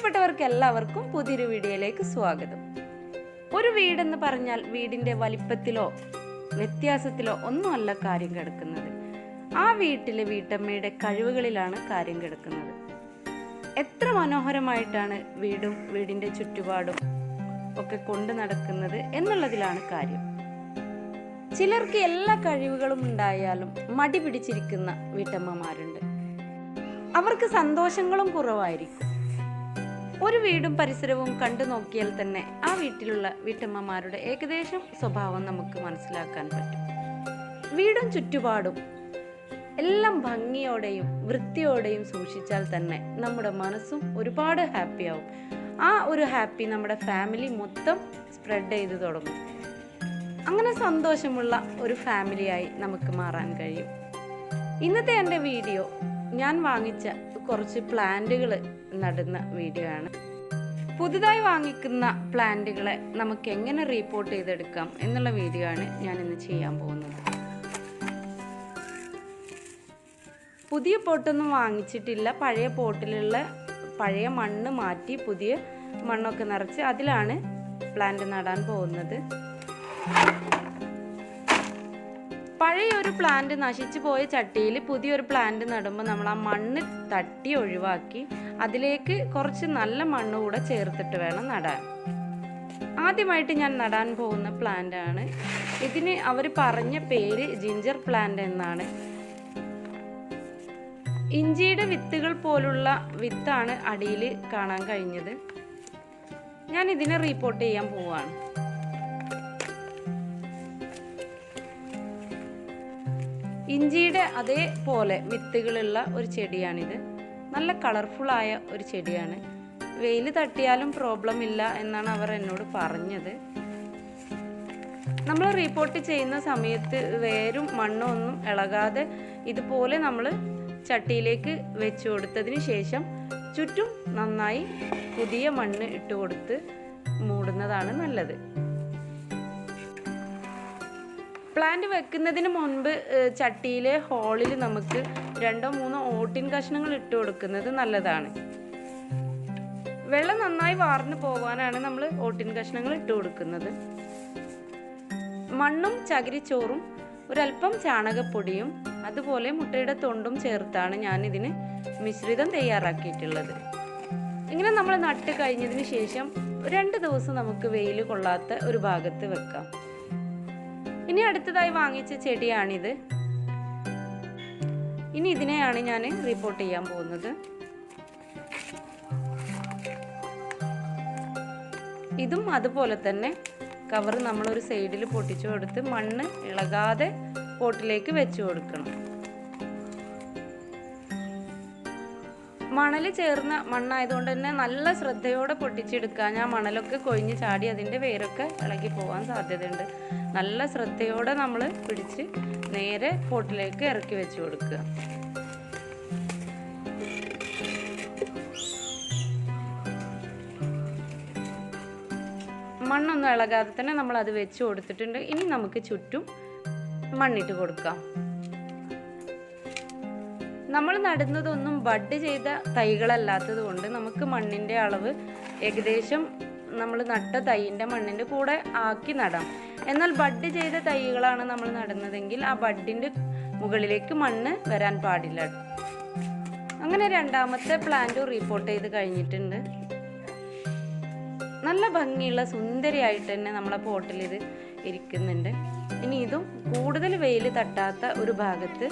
പ്രിയപ്പെട്ടവർക്ക് എല്ലാവർക്കും പുതിയൊരു വീഡിയോയിലേക്ക് സ്വാഗതം. ഒരു വീടെന്ന് പറഞ്ഞാൽ വീടിന്റെ വലിപ്പത്തിലോ വ്യത്യാസത്തിലോ ഒന്നുമല്ല കാര്യം കിടക്കുന്നത്. ആ വീട്ടിലെ വീട്ടമ്മയുടെ കഴിവുകളിലാണ് കാര്യം കിടക്കുന്നത്. എത്ര മനോഹരമായിട്ടാണ് വീടും വീടിന്റെ ചുറ്റുപാടും ഒക്കെ കൊണ്ടു നടക്കുന്നത് എന്നുള്ളതിലാണ് കാര്യം. ചിലർക്ക് എല്ലാ കഴിവുകളും ഉണ്ടായാലും മടി പിടിച്ചിരിക്കുന്ന വീട്ടമ്മമാരുണ്ട്. അവർക്ക് സന്തോഷങ്ങളും കുറവായിരിക്കും. ഒരു വീടും പരിസരവും കണ്ടു നോക്കിയാൽ തന്നെ ആ വീട്ടിലുള്ള വീട്ടമ്മമാരുടെ ഏകദേശം സ്വഭാവം നമുക്ക് മനസ്സിലാക്കാൻ പറ്റും. വീടും ചുറ്റുപാടും എല്ലാം ഭംഗിയോടെയും വൃത്തിയോടെയും സൂക്ഷിച്ചാൽ തന്നെ നമ്മുടെ മനസ്സും ഒരുപാട് ഹാപ്പിയാവും ആ ഒരു ഹാപ്പി നമ്മുടെ ഫാമിലി മൊത്തം സ്പ്രെഡ് ചെയ്ത് തുടങ്ങും. അങ്ങനെ സന്തോഷമുള്ള ഒരു ഫാമിലിയായി നമുക്ക് മാറാൻ കഴിയും. ഇന്നത്തെ എന്റെ വീഡിയോ ഞാൻ വാങ്ങിച്ച കുറച്ച് പ്ലാന്റുകൾ നടുന്ന വീഡിയോ ആണ്. പുതുതായി വാങ്ങിക്കുന്ന പ്ലാന്റുകളെ നമുക്ക് എങ്ങനെ റീപ്പോർട്ട് ചെയ്തെടുക്കാം എന്നുള്ള വീഡിയോ ആണ് ഞാൻ ഇന്ന് ചെയ്യാൻ പോകുന്നത്. പുതിയ പോട്ടൊന്നും വാങ്ങിച്ചിട്ടില്ല. പഴയ പോട്ടിലുള്ള പഴയ മണ്ണ് മാറ്റി പുതിയ മണ്ണൊക്കെ നിറച്ച് അതിലാണ് പ്ലാന്റ് നടാൻ പോകുന്നത്. പഴയ ഒരു പ്ലാന്റ് നശിച്ചു പോയ ചട്ടിയിൽ പുതിയൊരു പ്ലാന്റ് നടുമ്പോൾ നമ്മൾ ആ മണ്ണ് തട്ടി ഒഴിവാക്കി അതിലേക്ക് കുറച്ച് നല്ല മണ്ണ് കൂടെ ചേർത്തിട്ട് വേണം നടാൻ. ആദ്യമായിട്ട് ഞാൻ നടാൻ പോകുന്ന പ്ലാന്റ് ആണ്. ഇതിന് അവർ പറഞ്ഞ പേര് ജിഞ്ചർ പ്ലാന്റ് എന്നാണ്. ഇഞ്ചിയുടെ വിത്തുകൾ പോലുള്ള വിത്താണ് അടിയിൽ കാണാൻ കഴിഞ്ഞത്. ഞാൻ ഇതിനെ റീപ്പോർട്ട് ചെയ്യാൻ പോവാണ്. ഇഞ്ചിയുടെ അതേപോലെ വിത്തുകളുള്ള ഒരു ചെടിയാണിത്. നല്ല കളർഫുള്ളായ ഒരു ചെടിയാണ്. വെയിൽ തട്ടിയാലും പ്രോബ്ലം ഇല്ല എന്നാണ് അവർ എന്നോട് പറഞ്ഞത്. നമ്മൾ റിപ്പോർട്ട് ചെയ്യുന്ന സമയത്ത് വേരും മണ്ണും ഒന്നും ഇളകാതെ ഇതുപോലെ നമ്മൾ ചട്ടിയിലേക്ക് വെച്ചു കൊടുത്തതിന് ശേഷം ചുറ്റും നന്നായി പുതിയ മണ്ണ് ഇട്ട് കൊടുത്ത് മൂടുന്നതാണ് നല്ലത്. പ്ലാന്റ് വെക്കുന്നതിന് മുൻപ് ചട്ടിയിലെ ഹോളിൽ നമുക്ക് രണ്ടോ മൂന്നോ ഓട്ടിൻ കഷ്ണങ്ങൾ ഇട്ട് കൊടുക്കുന്നത് നല്ലതാണ്. വെള്ളം നന്നായി വാർന്നു പോകാനാണ് നമ്മൾ ഓട്ടിൻ കഷ്ണങ്ങൾ ഇട്ട് കൊടുക്കുന്നത്. മണ്ണും ചകിരിച്ചോറും ഒരല്പം ചാണകപ്പൊടിയും അതുപോലെ മുട്ടയുടെ തൊണ്ടും ചേർത്താണ് ഞാൻ ഇതിന് മിശ്രിതം തയ്യാറാക്കിയിട്ടുള്ളത്. ഇങ്ങനെ നമ്മൾ നട്ട് കഴിഞ്ഞതിന് ശേഷം രണ്ട് ദിവസം നമുക്ക് വെയിൽ കൊള്ളാത്ത ഒരു ഭാഗത്ത് വെക്കാം. ഇനി അടുത്തതായി വാങ്ങിച്ച ചെടിയാണിത്. ഇനി ഇതിനെയാണ് ഞാൻ റിപ്പോർട്ട് ചെയ്യാൻ പോകുന്നത്. ഇതും അതുപോലെ തന്നെ കവർ നമ്മളൊരു സൈഡിൽ പൊട്ടിച്ചു കൊടുത്ത് മണ്ണ് ഇളകാതെ പോട്ടിലേക്ക് വെച്ചു കൊടുക്കണം. മണൽ ചേർന്ന മണ്ണായതുകൊണ്ട് തന്നെ നല്ല ശ്രദ്ധയോടെ പൊട്ടിച്ചെടുക്കുക ഞാൻ മണലൊക്കെ കൊഴിഞ്ഞ് ചാടി അതിന്റെ വേരൊക്കെ ഇളകി പോകാൻ സാധ്യതയുണ്ട്. നല്ല ശ്രദ്ധയോടെ നമ്മൾ പിടിച്ച് നേരെ പോട്ടിലേക്ക് ഇറക്കി വെച്ച് കൊടുക്കുക. മണ്ണൊന്നും ഇളകാതെ തന്നെ നമ്മൾ അത് വെച്ച് കൊടുത്തിട്ടുണ്ട്. ഇനി നമുക്ക് ചുറ്റും മണ്ണിട്ട് കൊടുക്കാം. നമ്മൾ നടുന്നതൊന്നും ബഡ് ചെയ്ത തൈകളല്ലാത്തത് കൊണ്ട് നമുക്ക് മണ്ണിന്റെ അളവ് ഏകദേശം നമ്മൾ നട്ട തൈയിന്റെ മണ്ണിന്റെ കൂടെ ആക്കി നടാം. എന്നാൽ ബഡ് ചെയ്ത തൈകളാണ് നമ്മൾ നടുന്നതെങ്കിൽ ആ ബഡിന്റെ മുകളിലേക്ക് മണ്ണ് വരാൻ പാടില്ല. അങ്ങനെ രണ്ടാമത്തെ പ്ലാന്റ് റിപ്പോർട്ട് ചെയ്ത് കഴിഞ്ഞിട്ടുണ്ട്. നല്ല ഭംഗിയുള്ള സുന്ദരിയായിട്ട് തന്നെ നമ്മളെ പോട്ടിൽ ഇത് ഇരിക്കുന്നുണ്ട്. ഇനി ഇതും കൂടുതൽ വെയിൽ തട്ടാത്ത ഒരു ഭാഗത്ത്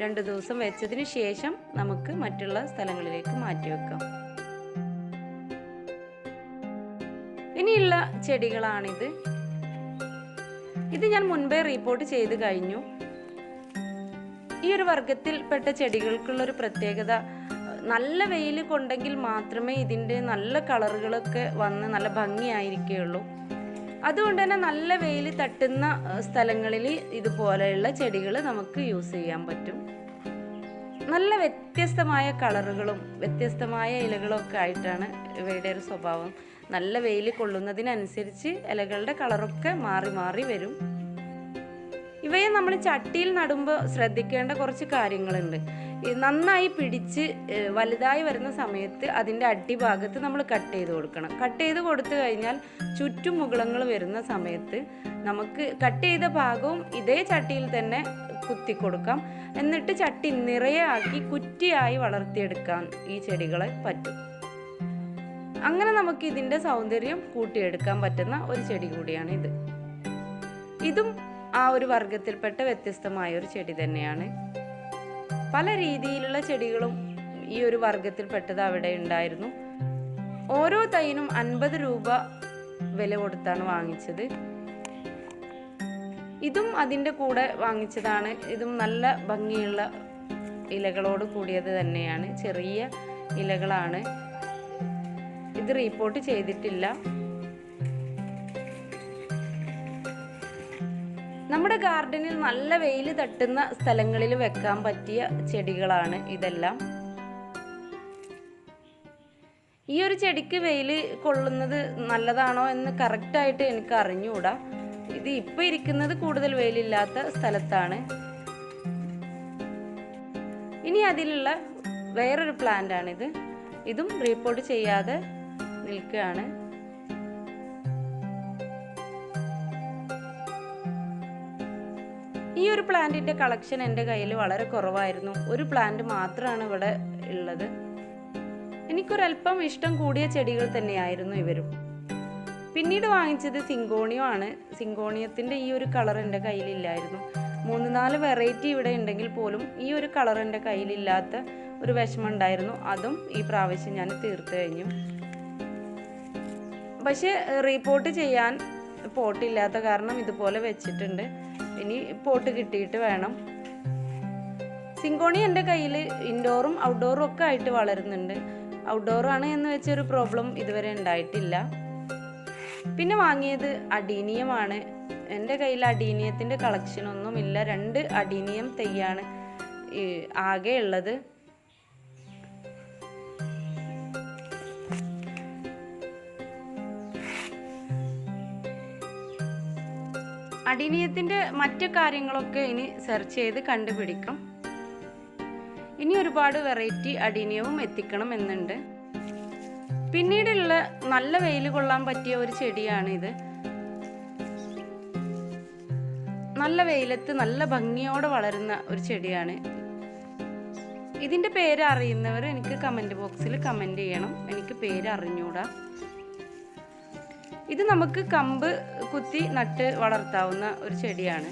രണ്ട് ദിവസം വെച്ചതിന് ശേഷം നമുക്ക് മറ്റുള്ള സ്ഥലങ്ങളിലേക്ക് മാറ്റി വെക്കാം. ഇനിയുള്ള ചെടികളാണിത്. ഇത് ഞാൻ മുൻപേ റിപ്പോർട്ട് ചെയ്ത് കഴിഞ്ഞു. ഈ ഒരു വർഗത്തിൽപ്പെട്ട ചെടികൾക്കുള്ള ഒരു പ്രത്യേകത നല്ല വെയിൽ കൊണ്ടെങ്കിൽ മാത്രമേ ഇതിന്റെ നല്ല കളറുകളൊക്കെ വന്ന് നല്ല ഭംഗിയായിരിക്കുകയുള്ളൂ. അതുകൊണ്ട് തന്നെ നല്ല വെയിൽ തട്ടുന്ന സ്ഥലങ്ങളിൽ ഇതുപോലെയുള്ള ചെടികൾ നമുക്ക് യൂസ് ചെയ്യാൻ പറ്റും. നല്ല വ്യത്യസ്തമായ കളറുകളും വ്യത്യസ്തമായ ഇലകളും ഒക്കെ ആയിട്ടാണ് ഇവയുടെ ഒരു സ്വഭാവം. നല്ല വെയിൽ കൊള്ളുന്നതിനനുസരിച്ച് ഇലകളുടെ കളറൊക്കെ മാറി മാറി വരും. ഇവയെ നമ്മൾ ചട്ടിയിൽ നടുമ്പോൾ ശ്രദ്ധിക്കേണ്ട കുറച്ച് കാര്യങ്ങളുണ്ട്. നന്നായി പിടിച്ച് വലുതായി വരുന്ന സമയത്ത് അതിന്റെ അടിഭാഗത്ത് നമ്മൾ കട്ട് ചെയ്ത് കൊടുക്കണം. കട്ട് ചെയ്ത് കൊടുത്തു കഴിഞ്ഞാൽ ചുറ്റും മുകളങ്ങൾ വരുന്ന സമയത്ത് നമുക്ക് കട്ട് ചെയ്ത ഭാഗവും ഇതേ ചട്ടിയിൽ തന്നെ കുത്തി കൊടുക്കാം. എന്നിട്ട് ചട്ടി നിറയെ ആക്കി കുറ്റിയായി വളർത്തിയെടുക്കാൻ ഈ ചെടികളെ പറ്റും. അങ്ങനെ നമുക്ക് ഇതിന്റെ സൗന്ദര്യം കൂട്ടിയെടുക്കാൻ പറ്റുന്ന ഒരു ചെടി കൂടിയാണ് ഇത് ഇതും ആ ഒരു വർഗത്തിൽപ്പെട്ട വ്യത്യസ്തമായ ഒരു ചെടി തന്നെയാണ്. പല രീതിയിലുള്ള ചെടികളും ഈ ഒരു വർഗത്തിൽപ്പെട്ടത് അവിടെ ഉണ്ടായിരുന്നു. ഓരോ തൈനും അൻപത് രൂപ വില കൊടുത്താണ് വാങ്ങിച്ചത്. ഇതും അതിന്റെ കൂടെ വാങ്ങിച്ചതാണ്. ഇതും നല്ല ഭംഗിയുള്ള ഇലകളോട് കൂടിയത് തന്നെയാണ്. ചെറിയ ഇലകളാണ്. ഇത് റീപ്പോർട്ട് ചെയ്തിട്ടില്ല. നമ്മുടെ ഗാർഡനിൽ നല്ല വെയിൽ തട്ടുന്ന സ്ഥലങ്ങളിൽ വെക്കാൻ പറ്റിയ ചെടികളാണ് ഇതെല്ലാം. ഈ ഒരു ചെടിക്ക് വെയിൽ കൊള്ളുന്നത് നല്ലതാണോ എന്ന് കറക്റ്റായിട്ട് എനിക്ക് അറിഞ്ഞുകൂടാ. ഇത് ഇപ്പൊ ഇരിക്കുന്നത് കൂടുതൽ വെയിലില്ലാത്ത സ്ഥലത്താണ്. ഇനി അതിലുള്ള വേറൊരു പ്ലാന്റ് ആണിത്. ഇതും റീപ്പോർട്ട് ചെയ്യാതെ നിൽക്കുകയാണ്. ഈ ഒരു പ്ലാന്റിന്റെ കളക്ഷൻ എന്റെ കയ്യിൽ വളരെ കുറവായിരുന്നു. ഒരു പ്ലാന്റ് മാത്രമാണ് ഇവിടെ ഉള്ളത്. എനിക്കൊരല്പം ഇഷ്ടം കൂടിയ ചെടികൾ തന്നെയായിരുന്നു ഇവരും. പിന്നീട് വാങ്ങിച്ചത് സിങ്കോണിയോ ആണ്. സിങ്കോണിയത്തിന്റെ ഈ ഒരു കളർ എന്റെ കയ്യിലില്ലായിരുന്നു. മൂന്ന് നാല് വെറൈറ്റി ഇവിടെ ഉണ്ടെങ്കിൽ പോലും ഈ ഒരു കളർ എന്റെ കയ്യിലില്ലാത്ത ഒരു വിഷമം ഉണ്ടായിരുന്നു അതും ഈ പ്രാവശ്യം ഞാൻ തീർത്തു കഴിഞ്ഞു. പക്ഷേ റീപോർട്ട് ചെയ്യാൻ പോട്ടില്ലാത്ത കാരണം ഇതുപോലെ വെച്ചിട്ടുണ്ട്. ഇനി പോട്ട് കിട്ടിയിട്ട് വേണം. സിങ്കോണി എന്റെ കയ്യിൽ ഇൻഡോറും ഔട്ട്ഡോറും ഒക്കെ ആയിട്ട് വളരുന്നുണ്ട്. ഔട്ട്ഡോറാണ് എന്ന് വെച്ചൊരു പ്രോബ്ലം ഇതുവരെ ഉണ്ടായിട്ടില്ല. പിന്നെ വാങ്ങിയത് അഡീനിയമാണ് എന്റെ കയ്യിൽ അഡീനിയത്തിന്റെ കളക്ഷൻ ഒന്നുമില്ല. രണ്ട് അഡീനിയം തെയ്യാണ് ആകെ ഉള്ളത്. അടിനീയത്തിന്റെ മറ്റു കാര്യങ്ങളൊക്കെ ഇനി സെർച്ച് ചെയ്ത് കണ്ടുപിടിക്കും. ഇനി ഒരുപാട് വെറൈറ്റി അടിനീയവും എത്തിക്കണം എന്നുണ്ട്. പിന്നീടുള്ള നല്ല വെയിൽ കൊള്ളാൻ പറ്റിയ ഒരു ചെടിയാണ് ഇത് നല്ല വെയിലത്ത് നല്ല ഭംഗിയോടെ വളരുന്ന ഒരു ചെടിയാണ്. ഇതിന്റെ പേര് അറിയുന്നവർ എനിക്ക് കമന്റ് ബോക്സിൽ കമന്റ് ചെയ്യണം. എനിക്ക് പേര് അറിഞ്ഞൂടാ ഇത് നമുക്ക് കമ്പ് കുത്തി നട്ട് വളർത്താവുന്ന ഒരു ചെടിയാണ്.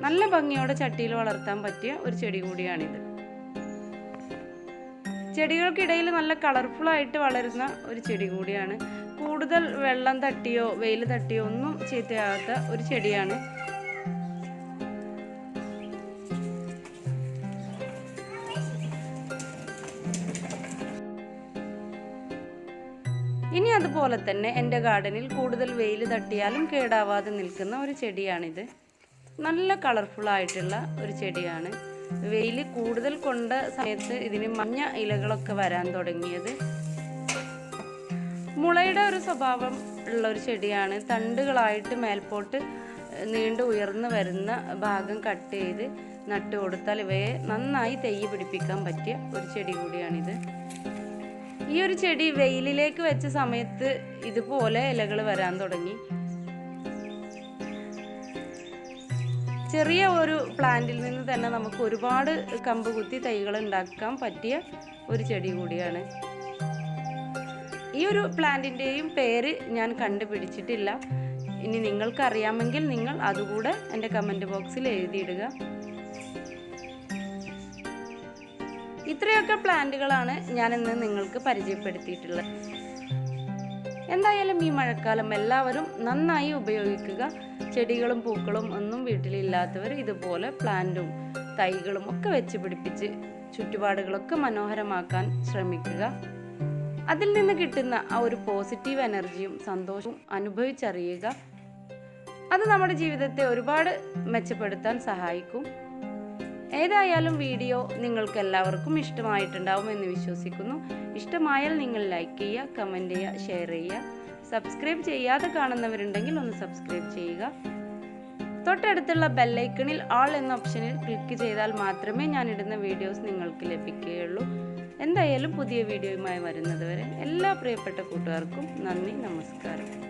നല്ല ഭംഗിയോടെ ചട്ടിയിൽ വളർത്താൻ പറ്റിയ ഒരു ചെടി കൂടിയാണിത്. ചെടികൾക്കിടയിൽ നല്ല കളർഫുൾ ആയിട്ട് വളരുന്ന ഒരു ചെടി കൂടിയാണ്. കൂടുതൽ വെള്ളം തട്ടിയോ വെയിൽ തട്ടിയോ ഒന്നും ചീത്തയാകാത്ത ഒരു ചെടിയാണ്. ഇനി അതുപോലെ തന്നെ എന്റെ ഗാർഡനിൽ കൂടുതൽ വെയിൽ തട്ടിയാലും കേടാവാതെ നിൽക്കുന്ന ഒരു ചെടിയാണിത്. നല്ല കളർഫുൾ ആയിട്ടുള്ള ഒരു ചെടിയാണ്. വെയിൽ കൂടുതൽ കൊണ്ട സമയത്ത് ഇതിന് മഞ്ഞ ഇലകളൊക്കെ വരാൻ തുടങ്ങിയത്. മുളയുടെ ഒരു സ്വഭാവം ഉള്ള ഒരു ചെടിയാണ്. തണ്ടുകളായിട്ട് മേൽപോട്ട് നീണ്ടു ഉയർന്നു വരുന്ന ഭാഗം കട്ട് ചെയ്ത് നട്ടു കൊടുത്താൽ ഇവയെ നന്നായി തെയ്യ് പിടിപ്പിക്കാൻ പറ്റിയ ഒരു ചെടി കൂടിയാണിത്. ഈ ഒരു ചെടി വെയിലിലേക്ക് വെച്ച സമയത്ത് ഇതുപോലെ ഇലകൾ വരാൻ തുടങ്ങി. ചെറിയ ഒരു പ്ലാന്റിൽ നിന്ന് തന്നെ നമുക്ക് ഒരുപാട് കമ്പ് കുത്തി തൈകൾ ഉണ്ടാക്കാൻ പറ്റിയ ഒരു ചെടി കൂടിയാണ്. ഈ ഒരു പ്ലാന്റിന്റെയും പേര് ഞാൻ കണ്ടുപിടിച്ചിട്ടില്ല. ഇനി നിങ്ങൾക്കറിയാമെങ്കിൽ നിങ്ങൾ അതുകൂടെ എന്റെ കമന്റ് ബോക്സിൽ എഴുതിയിടുക. ഇത്രയൊക്കെ പ്ലാന്റുകളാണ് ഞാൻ ഇന്ന് നിങ്ങൾക്ക് പരിചയപ്പെടുത്തിയിട്ടുള്ളത്. എന്തായാലും ഈ മഴക്കാലം എല്ലാവരും നന്നായി ഉപയോഗിക്കുക. ചെടികളും പൂക്കളും ഒന്നും വീട്ടിലില്ലാത്തവർ ഇതുപോലെ പ്ലാന്റും തൈകളും ഒക്കെ വെച്ച് പിടിപ്പിച്ച് ചുറ്റുപാടുകളൊക്കെ മനോഹരമാക്കാൻ ശ്രമിക്കുക. അതിൽ നിന്ന് കിട്ടുന്ന ആ ഒരു പോസിറ്റീവ് എനർജിയും സന്തോഷവും അനുഭവിച്ചറിയുക. അത് നമ്മുടെ ജീവിതത്തെ ഒരുപാട് മെച്ചപ്പെടുത്താൻ സഹായിക്കും. ഏതായാലും വീഡിയോ നിങ്ങൾക്ക് എല്ലാവർക്കും ഇഷ്ടമായിട്ടുണ്ടാവും എന്ന് വിശ്വസിക്കുന്നു. ഇഷ്ടമായാൽ നിങ്ങൾ ലൈക്ക് ചെയ്യുക കമന്റ് ചെയ്യുക ഷെയർ ചെയ്യുക. സബ്സ്ക്രൈബ് ചെയ്യാതെ കാണുന്നവരുണ്ടെങ്കിൽ ഒന്ന് സബ്സ്ക്രൈബ് ചെയ്യുക. തൊട്ടടുത്തുള്ള ബെല്ലൈക്കണിൽ ആൾ എന്ന ഓപ്ഷനിൽ ക്ലിക്ക് ചെയ്താൽ മാത്രമേ ഞാൻ ഇടുന്ന വീഡിയോസ് നിങ്ങൾക്ക് ലഭിക്കുകയുള്ളൂ. എന്തായാലും പുതിയ വീഡിയോയുമായി വരുന്നതുവരെ എല്ലാ പ്രിയപ്പെട്ട കൂട്ടുകാർക്കും നന്ദി നമസ്കാരം.